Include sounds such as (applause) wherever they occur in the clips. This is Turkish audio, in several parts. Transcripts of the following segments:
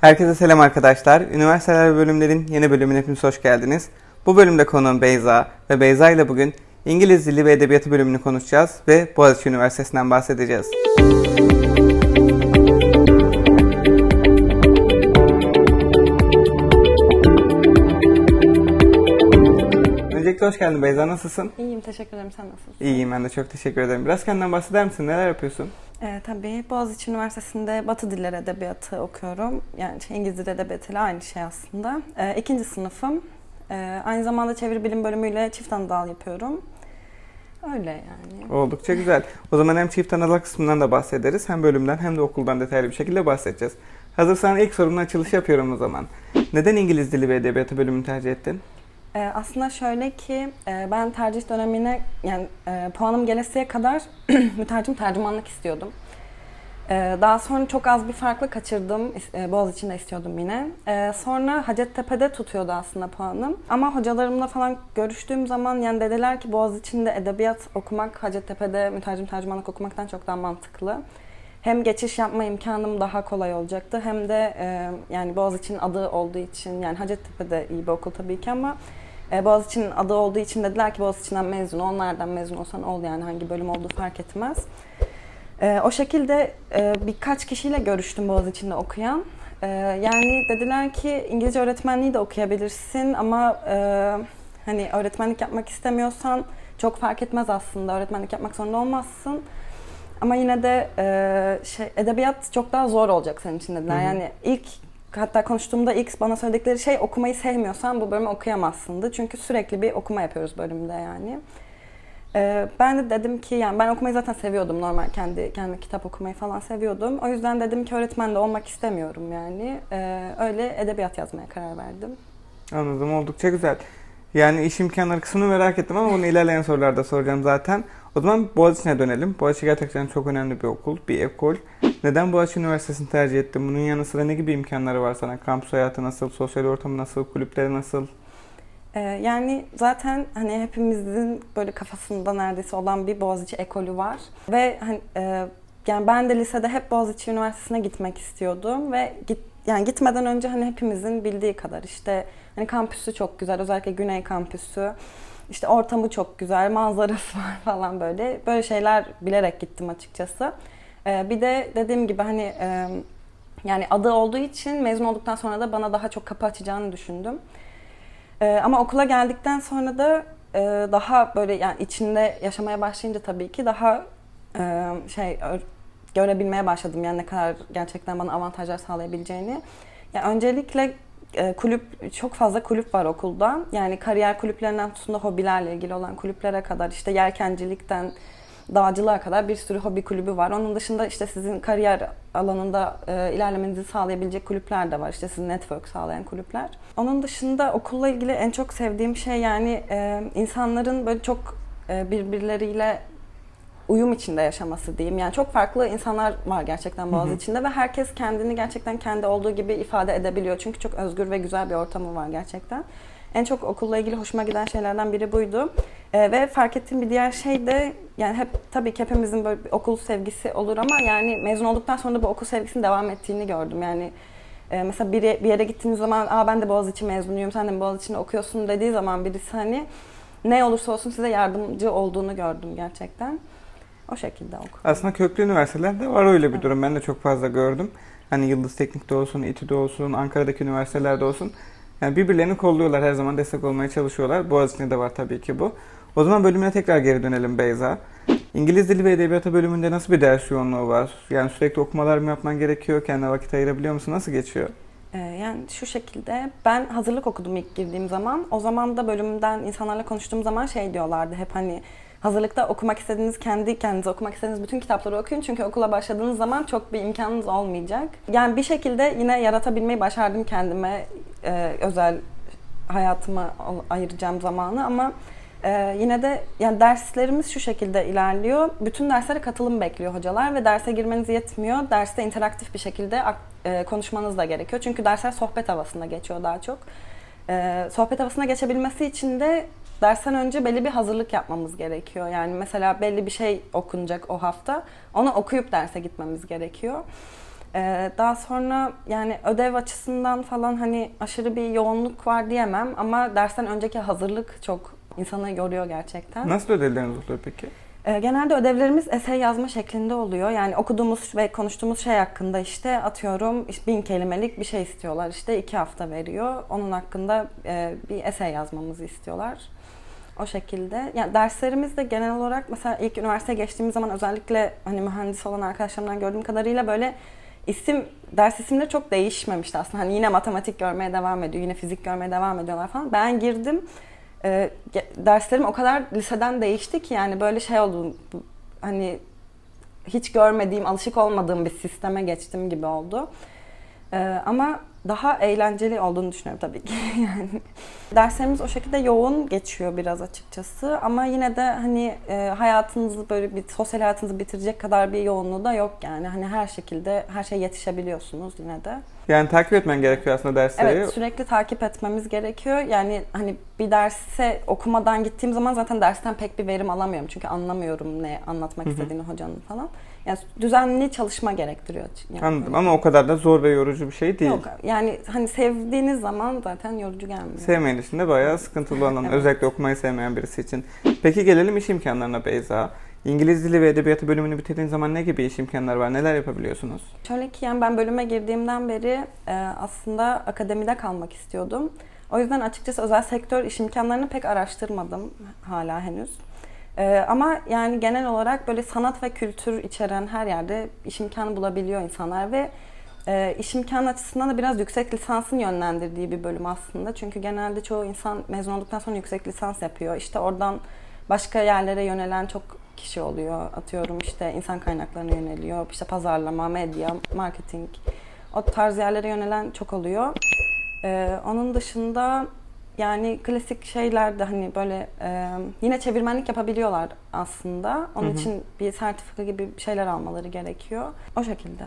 Herkese selam arkadaşlar. Üniversiteler ve bölümlerin yeni bölümüne hepiniz hoş geldiniz. Bu bölümde konuğum Beyza ve Beyza ile bugün İngiliz Dili ve Edebiyatı bölümünü konuşacağız ve Boğaziçi Üniversitesi'nden bahsedeceğiz. Öncelikle hoş geldin Beyza. Nasılsın? İyiyim, teşekkür ederim. Sen nasılsın? İyiyim ben de çok teşekkür ederim. Biraz kendinden bahseder misin? Neler yapıyorsun? Ee, tabii Boğaziçi Üniversitesi'nde Batı Dilleri Edebiyatı okuyorum. Yani şey, İngiliz Dili Edebiyatı ile aynı şey aslında. Ee, ikinci sınıfım. Ee, aynı zamanda çeviri bilim bölümüyle çift anadal yapıyorum. Öyle yani. Oldukça güzel. O zaman hem çift anadal kısmından da bahsederiz. Hem bölümden hem de okuldan detaylı bir şekilde bahsedeceğiz. Hazırsan ilk sorumla açılış yapıyorum o zaman. Neden İngiliz Dili ve Edebiyatı bölümünü tercih ettin? Ee, aslında şöyle ki e, ben tercih dönemine yani e, puanım gelesiye kadar (clears throat) mütercim tercümanlık istiyordum. Ee, daha sonra çok az bir farklı kaçırdım. E, Boğaziçi'nde istiyordum yine. Ee, sonra Hacettepe'de tutuyordu aslında puanım. Ama hocalarımla falan görüştüğüm zaman yani dediler ki Boğaziçi'nde edebiyat okumak Hacettepe'de mütercim tercümanlık okumaktan çok daha mantıklı. Hem geçiş yapma imkanım daha kolay olacaktı hem de e, yani Boğaziçi'nin adı olduğu için yani Hacettepe'de iyi bir okul tabii ki ama e, Boğaziçi'nin adı olduğu için dediler ki Boğaziçi'nden mezun ol, nereden mezun olsan ol yani hangi bölüm olduğu fark etmez. E, o şekilde e, birkaç kişiyle görüştüm Boğaziçi'nde okuyan. E, yani dediler ki İngilizce öğretmenliği de okuyabilirsin ama e, hani öğretmenlik yapmak istemiyorsan çok fark etmez aslında. Öğretmenlik yapmak zorunda olmazsın. Ama yine de e, şey edebiyat çok daha zor olacak senin için dediler. Hı hı. Yani ilk hatta konuştuğumda ilk bana söyledikleri şey okumayı sevmiyorsan bu bölümü okuyamazsındı. Çünkü sürekli bir okuma yapıyoruz bölümde yani. E, ben de dedim ki yani ben okumayı zaten seviyordum normal kendi kendi kitap okumayı falan seviyordum. O yüzden dedim ki öğretmen de olmak istemiyorum yani. E, öyle edebiyat yazmaya karar verdim. Anladım oldukça güzel. Yani iş imkanları kısmını merak ettim ama bunu ilerleyen sorularda soracağım zaten. O zaman Boğaziçi'ne dönelim. Boğaziçi gerçekten çok önemli bir okul, bir ekol. Neden Boğaziçi Üniversitesi'ni tercih ettin? Bunun yanı sıra ne gibi imkanları var sana? Kampüs hayatı nasıl, sosyal ortamı nasıl, kulüpleri nasıl? Ee, yani zaten hani hepimizin böyle kafasında neredeyse olan bir Boğaziçi ekolü var ve hani e, yani ben de lisede hep Boğaziçi Üniversitesi'ne gitmek istiyordum ve git yani gitmeden önce hani hepimizin bildiği kadar işte hani kampüsü çok güzel özellikle Güney kampüsü işte ortamı çok güzel manzarası (laughs) var falan böyle böyle şeyler bilerek gittim açıkçası. Ee, bir de dediğim gibi hani e, yani adı olduğu için mezun olduktan sonra da bana daha çok kapı açacağını düşündüm. Ee, ama okula geldikten sonra da e, daha böyle yani içinde yaşamaya başlayınca tabii ki daha e, şey görebilmeye başladım yani ne kadar gerçekten bana avantajlar sağlayabileceğini. Yani öncelikle kulüp çok fazla kulüp var okulda. Yani kariyer kulüplerinden tutun da hobilerle ilgili olan kulüplere kadar işte yelkencilikten dağcılığa kadar bir sürü hobi kulübü var. Onun dışında işte sizin kariyer alanında e, ilerlemenizi sağlayabilecek kulüpler de var. İşte sizin network sağlayan kulüpler. Onun dışında okulla ilgili en çok sevdiğim şey yani e, insanların böyle çok e, birbirleriyle uyum içinde yaşaması diyeyim. Yani çok farklı insanlar var gerçekten Boğaz içinde ve herkes kendini gerçekten kendi olduğu gibi ifade edebiliyor. Çünkü çok özgür ve güzel bir ortamı var gerçekten. En çok okulla ilgili hoşuma giden şeylerden biri buydu. Ee, ve fark ettiğim bir diğer şey de yani hep tabii ki hepimizin böyle bir okul sevgisi olur ama yani mezun olduktan sonra da bu okul sevgisinin devam ettiğini gördüm. Yani e, mesela biri, bir yere gittiğiniz zaman Aa, ben de Boğaziçi mezunuyum, sen de mi Boğaziçi'nde okuyorsun dediği zaman birisi hani ne olursa olsun size yardımcı olduğunu gördüm gerçekten. O şekilde okudum. Aslında köklü üniversitelerde var öyle bir durum. Ben de çok fazla gördüm. Hani Yıldız Teknik'te olsun, İTÜ'de olsun, Ankara'daki üniversitelerde olsun. Yani birbirlerini kolluyorlar her zaman destek olmaya çalışıyorlar. Boğaziçi'nde de var tabii ki bu. O zaman bölümüne tekrar geri dönelim Beyza. İngiliz Dili ve Edebiyatı bölümünde nasıl bir ders yoğunluğu var? Yani sürekli okumalar mı yapman gerekiyor? Kendine vakit ayırabiliyor musun? Nasıl geçiyor? Ee, yani şu şekilde ben hazırlık okudum ilk girdiğim zaman. O zaman da bölümden insanlarla konuştuğum zaman şey diyorlardı hep hani hazırlıkta okumak istediğiniz kendi kendinize okumak istediğiniz bütün kitapları okuyun çünkü okula başladığınız zaman çok bir imkanınız olmayacak. Yani bir şekilde yine yaratabilmeyi başardım kendime e, özel hayatıma ayıracağım zamanı ama e, yine de yani derslerimiz şu şekilde ilerliyor. Bütün derslere katılım bekliyor hocalar ve derse girmeniz yetmiyor. Derste interaktif bir şekilde e, konuşmanız da gerekiyor. Çünkü dersler sohbet havasında geçiyor daha çok. E, sohbet havasına geçebilmesi için de dersten önce belli bir hazırlık yapmamız gerekiyor. Yani mesela belli bir şey okunacak o hafta. Onu okuyup derse gitmemiz gerekiyor. Ee, daha sonra yani ödev açısından falan hani aşırı bir yoğunluk var diyemem ama dersten önceki hazırlık çok insanı yoruyor gerçekten. Nasıl ödevleriniz oluyor peki? Ee, Genelde ödevlerimiz esey yazma şeklinde oluyor. Yani okuduğumuz ve konuştuğumuz şey hakkında işte atıyorum işte bin kelimelik bir şey istiyorlar. İşte iki hafta veriyor. Onun hakkında e, bir esey yazmamızı istiyorlar. O şekilde. Yani derslerimiz de genel olarak mesela ilk üniversiteye geçtiğimiz zaman özellikle hani mühendis olan arkadaşlarımdan gördüğüm kadarıyla böyle isim ders isimleri çok değişmemişti aslında. Hani yine matematik görmeye devam ediyor, yine fizik görmeye devam ediyorlar falan. Ben girdim e, derslerim o kadar liseden değişti ki yani böyle şey oldu hani hiç görmediğim, alışık olmadığım bir sisteme geçtim gibi oldu. E, ama daha eğlenceli olduğunu düşünüyorum tabii ki. (laughs) yani derslerimiz o şekilde yoğun geçiyor biraz açıkçası ama yine de hani e, hayatınızı böyle bir sosyal hayatınızı bitirecek kadar bir yoğunluğu da yok yani. Hani her şekilde her şeye yetişebiliyorsunuz yine de. Yani takip etmen gerekiyor aslında dersleri. Evet sürekli takip etmemiz gerekiyor. Yani hani bir derse okumadan gittiğim zaman zaten dersten pek bir verim alamıyorum. Çünkü anlamıyorum ne anlatmak istediğini hocanın falan. Yani düzenli çalışma gerektiriyor. Yani Anladım ama o kadar da zor ve yorucu bir şey değil. Yok yani hani sevdiğiniz zaman zaten yorucu gelmiyor. Sevmeyen için de bayağı sıkıntılı olan, Evet. özellikle okumayı sevmeyen birisi için. Peki gelelim iş imkanlarına Beyza. İngiliz dili ve edebiyatı bölümünü bitirdiğin zaman ne gibi iş imkanları var? Neler yapabiliyorsunuz? Şöyle ki yani ben bölüme girdiğimden beri e, aslında akademide kalmak istiyordum. O yüzden açıkçası özel sektör iş imkanlarını pek araştırmadım hala henüz. E, ama yani genel olarak böyle sanat ve kültür içeren her yerde iş imkanı bulabiliyor insanlar ve e, iş imkanı açısından da biraz yüksek lisansın yönlendirdiği bir bölüm aslında. Çünkü genelde çoğu insan mezun olduktan sonra yüksek lisans yapıyor. İşte oradan başka yerlere yönelen çok kişi oluyor. Atıyorum işte insan kaynaklarına yöneliyor. İşte pazarlama, medya, marketing. O tarz yerlere yönelen çok oluyor. Ee, onun dışında yani klasik şeyler de hani böyle e, yine çevirmenlik yapabiliyorlar aslında. Onun Hı hı. için bir sertifika gibi şeyler almaları gerekiyor. O şekilde.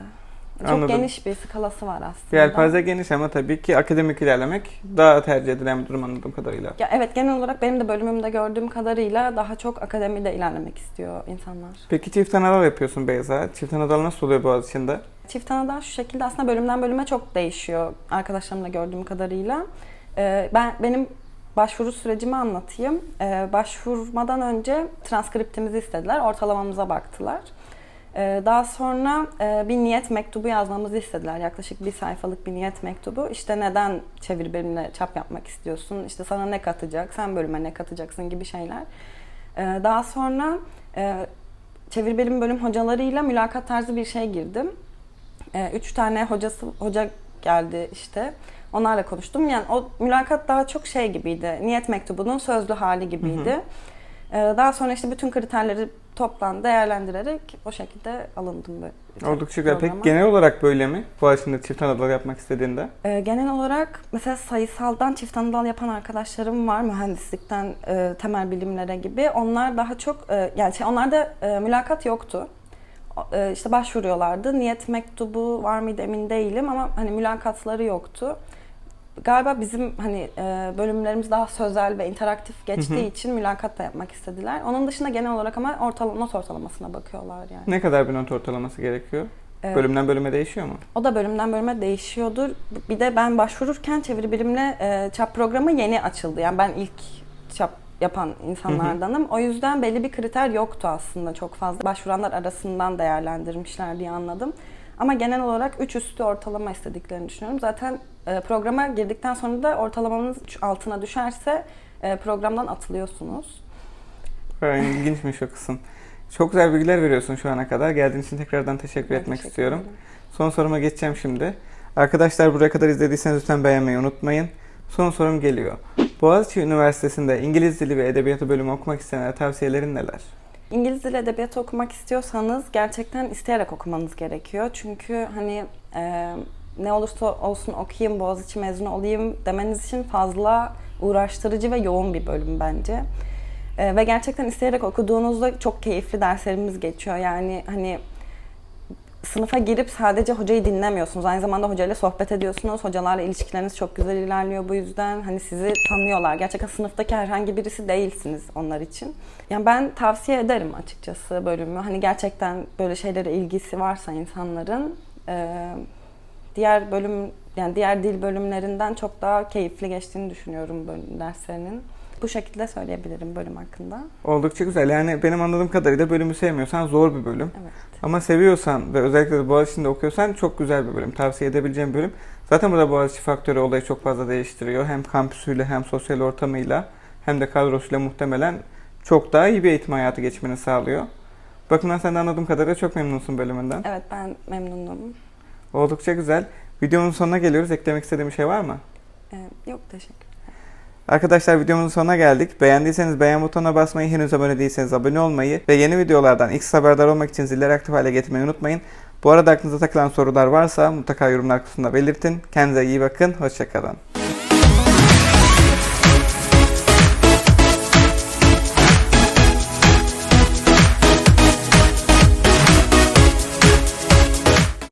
Çok Anladım. geniş bir skalası var aslında. Yelpaze geniş ama tabii ki akademik ilerlemek daha tercih edilen bir durum anladığım kadarıyla. Ya evet genel olarak benim de bölümümde gördüğüm kadarıyla daha çok akademide ilerlemek istiyor insanlar. Peki çift anadal yapıyorsun Beyza. Çift anadal nasıl oluyor Boğaziçi'nde? Çift anadan şu şekilde aslında bölümden bölüme çok değişiyor arkadaşlarımla gördüğüm kadarıyla. Ee, ben benim başvuru sürecimi anlatayım. Ee, başvurmadan önce transkriptimizi istediler, ortalamamıza baktılar. Ee, daha sonra e, bir niyet mektubu yazmamızı istediler. Yaklaşık bir sayfalık bir niyet mektubu. İşte neden çeviri bölümüne çap yapmak istiyorsun? İşte sana ne katacak? Sen bölüme ne katacaksın gibi şeyler. Ee, daha sonra e, çeviri bölüm bölüm hocalarıyla mülakat tarzı bir şey girdim. Ee, üç tane hocası hoca geldi işte. Onlarla konuştum. Yani o mülakat daha çok şey gibiydi. Niyet mektubunun sözlü hali gibiydi. Ee, daha sonra işte bütün kriterleri toplam değerlendirerek o şekilde alındım böyle. Oldukça güzel. Peki genel olarak böyle mi? Boğaziçi'nde çift anadal yapmak istediğinde. Ee, genel olarak mesela sayısaldan çift anadal yapan arkadaşlarım var. Mühendislikten e, temel bilimlere gibi. Onlar daha çok e, yani şey, onlarda e, mülakat yoktu. E, işte başvuruyorlardı. Niyet mektubu var mıydı emin değilim ama hani mülakatları yoktu. Galiba bizim hani e, bölümlerimiz daha sözel ve interaktif geçtiği Hı hı. için mülakat da yapmak istediler. Onun dışında genel olarak ama ortalama not ortalamasına bakıyorlar yani. Ne kadar bir not ortalaması gerekiyor? Evet. Bölümden bölüme değişiyor mu? O da bölümden bölüme değişiyordur. Bir de ben başvururken çeviri bilimle e, çap programı yeni açıldı. Yani ben ilk çap yapan insanlardanım. O yüzden belli bir kriter yoktu aslında çok fazla. Başvuranlar arasından değerlendirmişler diye anladım. Ama genel olarak 3 üstü ortalama istediklerini düşünüyorum. Zaten programa girdikten sonra da ortalamanız altına düşerse e, programdan atılıyorsunuz. Bayağı ilginçmiş o kısım. Çok güzel bilgiler veriyorsun şu ana kadar. Geldiğin için tekrardan teşekkür Ben etmek teşekkür istiyorum. ederim. Son soruma geçeceğim şimdi. Arkadaşlar buraya kadar izlediyseniz lütfen beğenmeyi unutmayın. Son sorum geliyor. Boğaziçi Üniversitesi'nde İngiliz Dili ve Edebiyatı bölümü okumak isteyenlere tavsiyelerin neler? İngiliz dili edebiyatı okumak istiyorsanız gerçekten isteyerek okumanız gerekiyor. Çünkü hani e, ne olursa olsun okuyayım, Boğaziçi mezunu olayım demeniz için fazla uğraştırıcı ve yoğun bir bölüm bence. E, ve gerçekten isteyerek okuduğunuzda çok keyifli derslerimiz geçiyor. Yani hani sınıfa girip sadece hocayı dinlemiyorsunuz. Aynı zamanda hocayla sohbet ediyorsunuz. Hocalarla ilişkileriniz çok güzel ilerliyor bu yüzden. Hani sizi tanıyorlar. Gerçekten sınıftaki herhangi birisi değilsiniz onlar için. Yani ben tavsiye ederim açıkçası bölümü. Hani gerçekten böyle şeylere ilgisi varsa insanların diğer bölüm yani diğer dil bölümlerinden çok daha keyifli geçtiğini düşünüyorum bölüm derslerinin. Bu şekilde söyleyebilirim bölüm hakkında. Oldukça güzel. Yani benim anladığım kadarıyla bölümü sevmiyorsan zor bir bölüm. Evet. Ama seviyorsan ve özellikle de Boğaziçi'nde okuyorsan çok güzel bir bölüm. Tavsiye edebileceğim bölüm. Zaten burada Boğaziçi faktörü olayı çok fazla değiştiriyor. Hem kampüsüyle hem sosyal ortamıyla hem de kadrosuyla muhtemelen çok daha iyi bir eğitim hayatı geçmeni sağlıyor. Bakımdan sen de anladığım kadarıyla çok memnunsun bölümünden. Evet ben memnunum. Oldukça güzel. Videomuzun sonuna geliyoruz. Eklemek istediğim bir şey var mı? Ee, yok teşekkür. Arkadaşlar videomuzun sonuna geldik. Beğendiyseniz beğen butonuna basmayı, henüz abone değilseniz abone olmayı ve yeni videolardan ilk haberdar olmak için zilleri aktif hale getirmeyi unutmayın. Bu arada aklınıza takılan sorular varsa mutlaka yorumlar kısmında belirtin. Kendinize iyi bakın. Hoşçakalın.